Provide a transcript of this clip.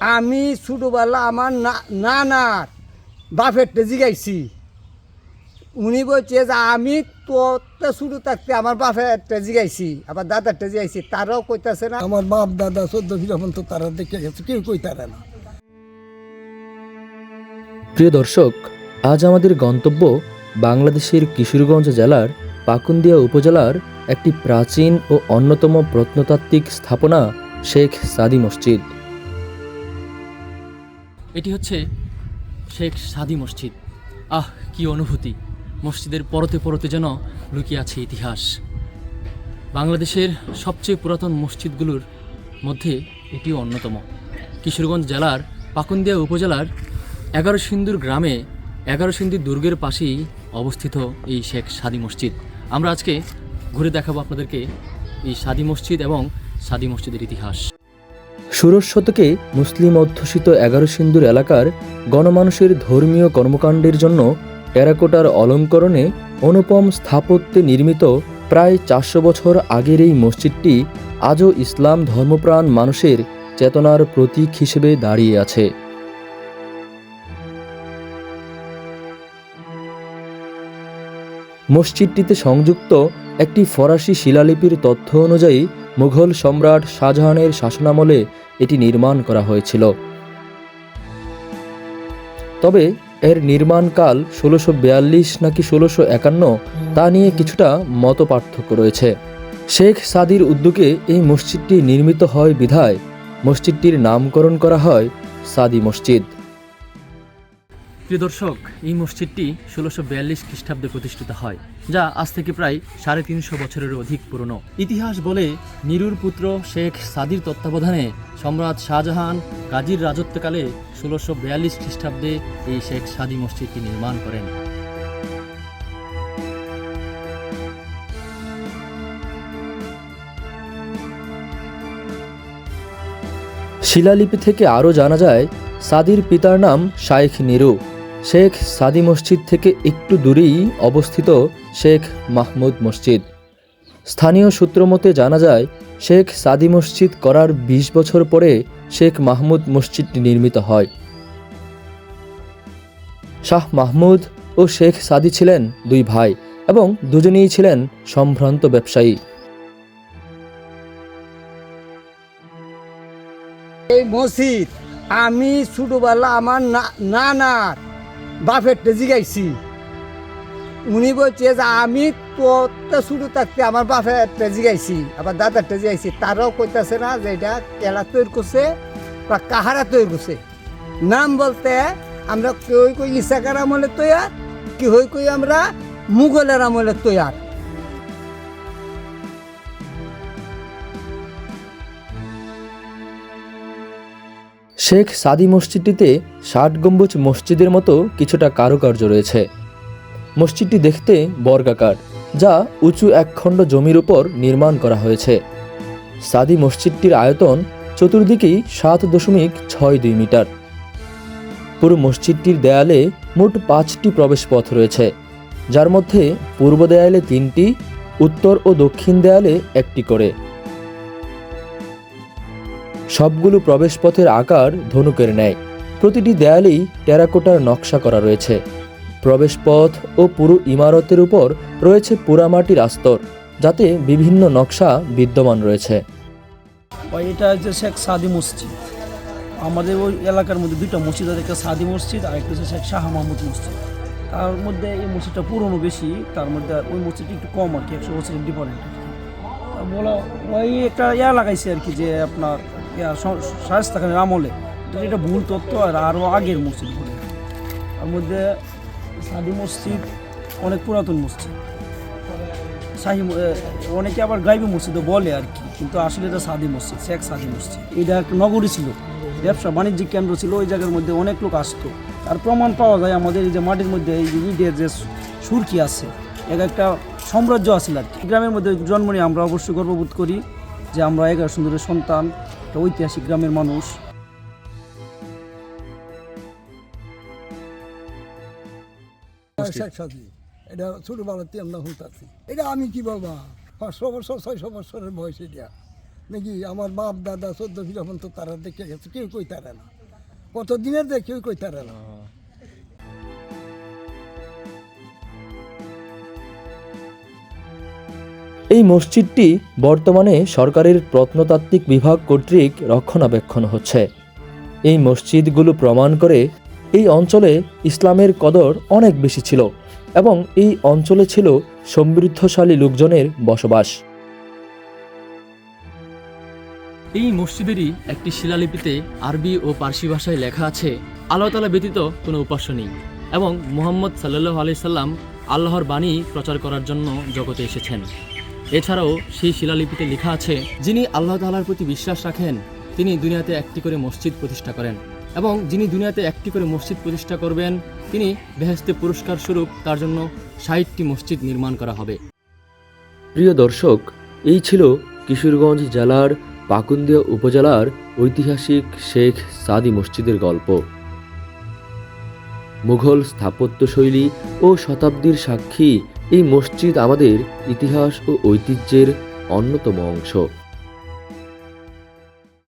আমি ছোটোবেলা আমার না নানার বাপের টেজি গাইছি উনি বলছে যে আমি তোরটা শুরু থাকতে আমার বাপের টেজি গাইছি আবার দাদার টেজি গাইছি তারাও কইতাছে না। আমার বাপ দাদা চোদ্দ ফিরপন তো তারা দেখে গেছে কেউ কই তারা না। প্রিয় দর্শক আজ আমাদের গন্তব্য বাংলাদেশের কিশোরগঞ্জ জেলার পাকুন্দিয়া উপজেলার একটি প্রাচীন ও অন্যতম প্রত্নতাত্ত্বিক স্থাপনা শেখ সাদি মসজিদ। এটি হচ্ছে শেখ সাদি মসজিদ। আহ, কি অনুভূতি। মসজিদের পরতে পরতে যেন লুকিয়ে আছে ইতিহাস। বাংলাদেশের সবচেয়ে পুরাতন মসজিদগুলোর মধ্যে এটিও অন্যতম। কিশোরগঞ্জ জেলার পাকুন্দিয়া উপজেলার এগারো সিন্দুর গ্রামে এগারো সিন্দুর দুর্গের পাশেই অবস্থিত এই শেখ সাদি মসজিদ। আমরা আজকে ঘুরে দেখাবো আপনাদেরকে এই সাদি মসজিদ এবং সাদি মসজিদের ইতিহাস। ষোড়শ শতকে মুসলিম অধ্যুষিত এগারো সিন্দুর এলাকার গণমানুষের ধর্মীয় কর্মকাণ্ডের জন্য টেরাকোটার অলঙ্করণে অনুপম স্থাপত্যে নির্মিত প্রায় চারশো বছর আগের এই মসজিদটি আজও ইসলাম ধর্মপ্রাণ মানুষের চেতনার প্রতীক হিসেবে দাঁড়িয়ে আছে। মসজিদটিতে সংযুক্ত একটি ফরাসি শিলালিপির তথ্য অনুযায়ী, মুঘল সম্রাট শাহজাহানের শাসনামলে এটি নির্মাণ করা হয়েছিল। তবে এর নির্মাণকাল ষোলোশো বিয়াল্লিশ নাকি ষোলোশো একান্ন তা নিয়ে কিছুটা মত পার্থক্য রয়েছে। শেখ সাদির উদ্যোগে এই মসজিদটি নির্মিত হয় বিধায়। মসজিদটির নামকরণ করা হয় সাদি মসজিদ। প্রিয় দর্শক, এই মসজিদটি ষোলোশো বিয়াল্লিশ খ্রিস্টাব্দে প্রতিষ্ঠিত হয়, যা আজ থেকে প্রায় সাড়ে তিনশো বছরের অধিক পুরনো। ইতিহাস বলে নিরুর পুত্র শেখ সাদির তত্ত্বাবধানে সম্রাট শাহজাহান গাজীর রাজত্বকালে ষোলোশো বিয়াল্লিশ খ্রিস্টাব্দে এই শেখ সাদি মসজিদটি নির্মাণ করেন। শিলালিপি থেকে আরও জানা যায়, সাদির পিতার নাম শাইখ নিরু। শেখ সাদি মসজিদ থেকে একটু দূরেই অবস্থিত শেখ মাহমুদ মসজিদ। স্থানীয় সূত্র মতে জানা যায়, শেখ সাদি মসজিদ করার ২০ বছর পরে শেখ মাহমুদ মসজিদটি নির্মিত হয়। শাহ মাহমুদ ও শেখ সাদি ছিলেন দুই ভাই এবং দুজনেই ছিলেন সম্ভ্রান্ত ব্যবসায়ী। এই মসজিদ আমি ছোটোবেলা আমার নানার বাপের টেজি গাইছি উনি বলছে যে, আমি তো শুরু থাকতে আমার বাপের টেজি গাইছি আবার দাদার টেজি গাইছি তারাও কইতাছে না যে, এটা কেলা তৈরি করছে বা কাহারা তৈরি করছে? নাম বলতে আমরা কেউ কই ইসাকার আমলে তৈয়ার কি হই কই আমরা মুঘলের আমলে তৈয়ার। শেখ সাদি মসজিদটিতে ষাট গম্বুজ মসজিদের মতো কিছুটা কারুকার্য রয়েছে। মসজিদটি দেখতে বর্গাকার, যা উঁচু একখণ্ড জমির উপর নির্মাণ করা হয়েছে। সাদি মসজিদটির আয়তন চতুর্দিকেই সাত দশমিক ছয় দুই মিটার। পুরো মসজিদটির দেয়ালে মোট পাঁচটি প্রবেশপথ রয়েছে, যার মধ্যে পূর্ব দেয়ালে তিনটি, উত্তর ও দক্ষিণ দেয়ালে একটি করে। সবগুলো প্রবেশপথের আকার ধনুকের ন্যায়। প্রতিটি দেয়ালেই টেরাকোটার নকশা করা রয়েছে। প্রবেশপথ ও পুরো ইমারতের উপর রয়েছে পোড়ামাটির আস্তর, যাতে বিভিন্ন নকশা বিদ্যমান রয়েছে। এটা হচ্ছে শেখ সাদি মসজিদ। আমাদের ওই এলাকার মধ্যে দুইটা মসজিদ আছে, একটা সাদি মসজিদ আর একটা হচ্ছে শেখ শাহ মাহমুদ মসজিদ। তার মধ্যে এই মসজিদটা পুরনো বেশি, তার মধ্যে ওই মসজিদটা একটু কম আর কি, একশো বছরের ডিফারেন্ট বলা ওই একটা ইয়া লাগাইছে আর কি যে আপনার শায়স্তা খানের আমলে এটা ভুল তত্ত্ব, আর আরও আগের মসজিদ বলে তার মধ্যে সাদি মসজিদ, অনেক পুরাতন মসজিদ। শাহী অনেকে আবার গাইবি মসজিদও বলে আর কি, কিন্তু আসলে এটা সাদি মসজিদ, শেখ সাদি মসজিদ। এটা একটা নগরী ছিল, ব্যবসা, বাণিজ্যিক কেন্দ্র ছিল, ওই জায়গার মধ্যে অনেক লোক আসতো। তার প্রমাণ পাওয়া যায় আমাদের এই যে মাটির মধ্যে, এই যে ইটের যে সুরকি আছে, এক একটা সাম্রাজ্য আছিল আর কি। গ্রামের মধ্যে জন্ম নিয়ে আমরা অবশ্যই গর্ববোধ করি যে আমরা এগারো সুন্দরের সন্তান একটা ঐতিহাসিক গ্রামের মানুষ। এটা না আমরা হুঁতাছি এটা আমি কি বাবা পাঁচশো বছর ছয়শো বছরের বয়স এটা। নাকি আমার বাপ দাদা চোদ্দ ফিরপন তো তারা দেখে গেছে কেউ কই তারা না। কত দিনের দেখ কেউ কই তারা না এই মসজিদটি বর্তমানে সরকারের প্রত্নতাত্ত্বিক বিভাগ কর্তৃক রক্ষণাবেক্ষণ হচ্ছে। এই মসজিদগুলো প্রমাণ করে এই অঞ্চলে ইসলামের কদর অনেক বেশি ছিল এবং এই অঞ্চলে ছিল সমৃদ্ধশালী লোকজনের বসবাস। এই মসজিদেরই একটি শিলালিপিতে আরবি ও পার্সি ভাষায় লেখা আছে, আল্লাহ তালা ব্যতীত কোনো উপাস্য নেই এবং মুহাম্মদ সাল্লাহ আলি সাল্লাম আল্লাহর বাণী প্রচার করার জন্য জগতে এসেছেন। এছাড়াও সেই শিলালিপিতে লেখা আছে, যিনি আল্লাহ তাআলার প্রতি বিশ্বাস রাখেন, তিনি দুনিয়াতে একটি করে মসজিদ প্রতিষ্ঠা করেন এবং যিনি দুনিয়াতে একটি করে মসজিদ প্রতিষ্ঠা করবেন, তিনি বেহেস্তে পুরস্কার স্বরূপ তার জন্য ষাটটি মসজিদ নির্মাণ করা হবে। প্রিয় দর্শক, এই ছিল কিশোরগঞ্জ জেলার পাকুন্দিয়া উপজেলার ঐতিহাসিক শেখ সাদি মসজিদের গল্প। মুঘল স্থাপত্যশৈলী ও শতাব্দীর সাক্ষী এই মসজিদ আমাদের ইতিহাস ও ঐতিহ্যের অন্যতম অংশ।